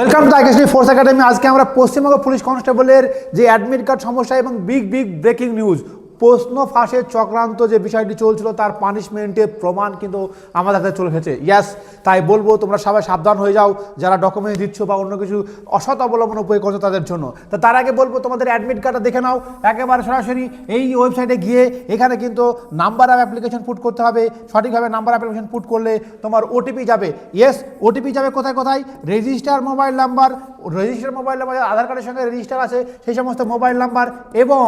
Welcome to আইকেশনি force academy আজকে আমরা পশ্চিমবঙ্গ পুলিশ কনস্টেবলের যে অ্যাডমিট কার্ড সমস্যা এবং বিগ বিগ ব্রেকিং নিউজ প্রশ্ন ফাঁসের চক্রান্ত যে বিষয়টি চলছিল, তার পানিশমেন্টের প্রমাণ কিন্তু আমাদের হাতে চলে এসেছে। ইয়াস তাই বলব, তোমরা সবাই সাবধান হয়ে যাও। যারা ডকুমেন্টস দিচ্ছ বা অন্য কিছু অসৎ অবলম্বন উপয়োগ করছ তাদের জন্য। তো তার আগে বলব, তোমাদের অ্যাডমিট কার্ডটা দেখে নাও। একেবারে সরাসরি এই ওয়েবসাইটে গিয়ে এখানে কিন্তু নাম্বার অফ অ্যাপ্লিকেশন পুট করতে হবে। সঠিকভাবে নাম্বার অ্যাপ্লিকেশন পুট করলে তোমার ওটিপি যাবে। ইয়েস ওটিপি যাবে কোথায় কোথায়? Register mobile number register mobile number Aadhaar কার্ডের সঙ্গে রেজিস্টার আছে, সেই সমস্ত মোবাইল নাম্বার এবং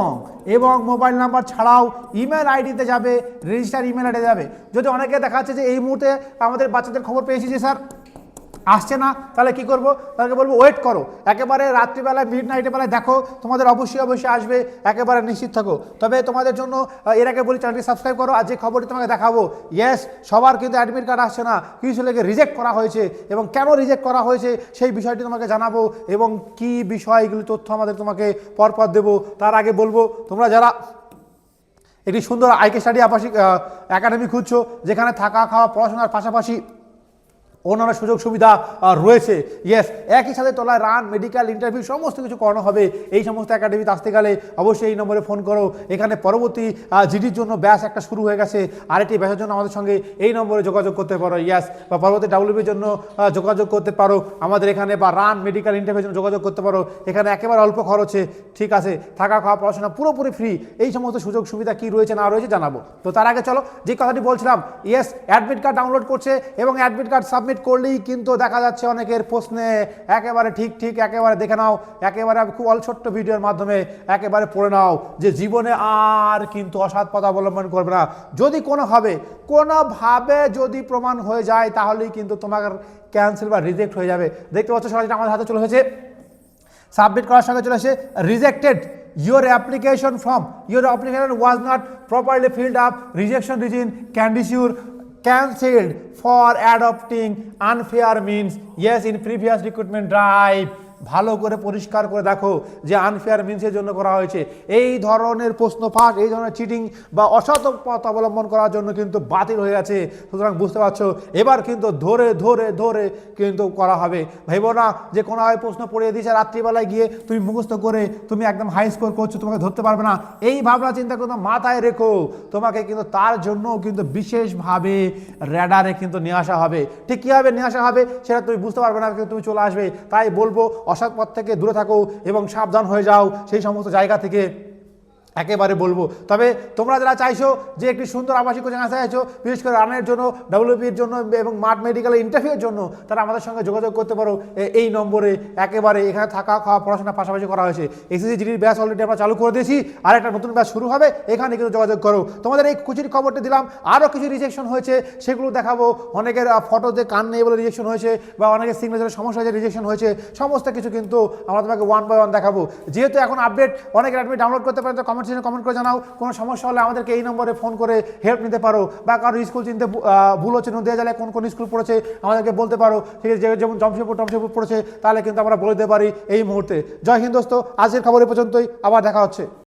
এবং মোবাইল নাম্বার ছাড়াও ইমেল আইডিতে যাবে রেজিস্টার ইমেল আইডি যাবে। যদি অনেকে দেখা যাচ্ছে যে এই মুহূর্তে আমাদের বাচ্চাদের খবর পেয়েছি যে স্যার। আসছে না, তাহলে কি করব? তাদেরকে বলব ওয়েট করো। একেবারে রাত্রিবেলায় মিড নাইটের বেলায় দেখো, তোমাদের অবশ্যই অবশ্যই আসবে। একেবারে নিশ্চিত থাকো। তবে তোমাদের জন্য এর আগে বলি চ্যানেলটি সাবস্ক্রাইব করো আর যে খবরটি তোমাকে দেখাবো ইয়েস সবার কিন্তু অ্যাডমিট কার্ড আসছে না। কিছু লেগে রিজেক্ট করা হয়েছে এবং কেন রিজেক্ট করা হয়েছে সেই বিষয়টি তোমাকে জানাব এবং কি বিষয়গুলি তথ্য আমাদের তোমাকে পরপর দেবো। তার আগে বলব, তোমরা যারা একটি সুন্দর আইকে স্টাডি আবাসিক একাডেমি খুঁজছো, যেখানে থাকা, খাওয়া, পড়াশোনার পাশাপাশি অন্যান্য সুযোগ সুবিধা রয়েছে। ইয়েস একই সাথে তোলা রান মেডিকেল ইন্টারভিউ সমস্ত কিছু করানো হবে। এই সমস্ত একাডেমিতে আসতে গেলে অবশ্যই এই নম্বরে ফোন করো। এখানে পরবর্তী জিডির জন্য ব্যাস একটা শুরু হয়ে গেছে। আরেকটি ব্যাসের জন্য আমাদের সঙ্গে এই নম্বরে যোগাযোগ করতে পারো। ইয়েস বা পরবর্তী ডাব্লিউবির জন্য যোগাযোগ করতে পারো। আমাদের এখানে বা রান মেডিকেল ইন্টারভিউর জন্য যোগাযোগ করতে পারো। এখানে একেবারে অল্প খরচে, ঠিক আছে, থাকা, খাওয়া, পড়াশোনা পুরোপুরি ফ্রি এই সমস্ত সুযোগ সুবিধা কি রয়েছে না রয়েছে জানাব। তো তার আগে চলো, যে কথাটি বলছিলাম ইয়েস অ্যাডমিট কার্ড ডাউনলোড করছে এবং অ্যাডমিট কার্ড সাবমিট করলেই কিন্তু দেখা যাচ্ছে অনেকের প্রশ্নে একেবারে ঠিক ঠিক, একেবারে দেখে নাও, একেবারে খুব অল্প ছোট্ট ভিডিওর মাধ্যমে একেবারে পড়ে নাও যে জীবনে আর কিন্তু অসৎ পথ অবলম্বন করবে না। যদি কোনোভাবে কোনোভাবে যদি প্রমাণ হয়ে যায়, তাহলেই কিন্তু তোমার ক্যান্সেল বা রিজেক্ট হয়ে যাবে। দেখতে পাচ্ছ সরাসরি আমাদের হাতে চলে এসেছে। সাবমিট করার সঙ্গে চলে আসে rejected your application form your application was not properly filled up rejection reason candidature cancelled for adopting unfair means. Yes in previous recruitment drive ভালো করে পরিষ্কার করে দেখো যে আনফেয়ার মিনসের জন্য করা হয়েছে। এই ধরনের প্রশ্ন ফাঁস এই ধরনের চিটিং বা অসৎ পথ অবলম্বন করার জন্য কিন্তু বাতিল হয়ে গেছে। সুতরাং বুঝতে পারছ? এবার কিন্তু ধরে ধরে ধরে কিন্তু করা হবে। ভেবো না যে কোনোভাবে প্রশ্ন পড়িয়ে দিয়েছে রাত্রিবেলায় গিয়ে তুমি মুখস্থ করে তুমি একদম হাই স্কোর করছ, তোমাকে ধরতে পারবে না। এই ভাবনা চিন্তা কিন্তু মাথায় রেখো। তোমাকে কিন্তু তার জন্য কিন্তু বিশেষভাবে র্যাডারে কিন্তু নিয়ে আসা হবে। ঠিক কীভাবে নিয়ে আসা হবে সেটা তুমি বুঝতে পারবে না, কিন্তু তুমি চলে আসবে। তাই বলব অসৎ পথ থেকে দূরে থাকো এবং সাবধান হয়ে যাও। সেই সমস্ত জায়গা থেকে একেবারে বলব। তবে তোমরা যারা চাইছো যে একটি সুন্দর আবাসিক কোচিং আসতে চাইছো, বিশেষ করে রানের জন্য, ডাব্লিউপির জন্য এবং মাঠ মেডিকেল ইন্টারভিউর জন্য, তারা আমাদের সঙ্গে যোগাযোগ করতে পারো। এই নম্বরে একেবারে এখানে থাকা, খাওয়া পড়াশোনা পাশাপাশি করা হয়েছে। এসএসসি জিডির ব্যাচ অলরেডি আমরা চালু করে দিয়েছি। আর একটা নতুন ব্যাচ শুরু হবে, এখানে কিন্তু যোগাযোগ করো। তোমাদের এই কুচির খবরটি দিলাম। আরও কিছু রিজেকশন হয়েছে, সেগুলো দেখাবো। অনেকের ফটোতে কান নেই বলে রিজেকশন হয়েছে, বা অনেকের সিগনেচারের সমস্যা হয়েছে রিজেকশন হয়েছে, সমস্ত কিছু কিন্তু আমরা তোমাকে ওয়ান বাই ওয়ান দেখাবো। যেহেতু এখন আপডেট অনেক অ্যাডমিট ডাউনলোড করতে পারেন, তো কমেন্ট সেকশনে কমেন্ট করে জানাও। কোনো সমস্যা হলে আমাদেরকে এই নম্বরে ফোন করে হেল্প নিতে পারো। বা কারও স্কুল চিনতে ভুল হচ্ছে নদীয়া জেলায় কোন কোন স্কুল পড়েছে আমাদেরকে বলতে পারো। ঠিক আছে যেমন জমশেদপুর, টমশেদপুর পড়েছে, তাহলে কিন্তু আমরা বলে দিতে পারি এই মুহূর্তে। জয় হিন্দ দোস্ত, আজকের খবর এ পর্যন্তই। আবার দেখা হচ্ছে।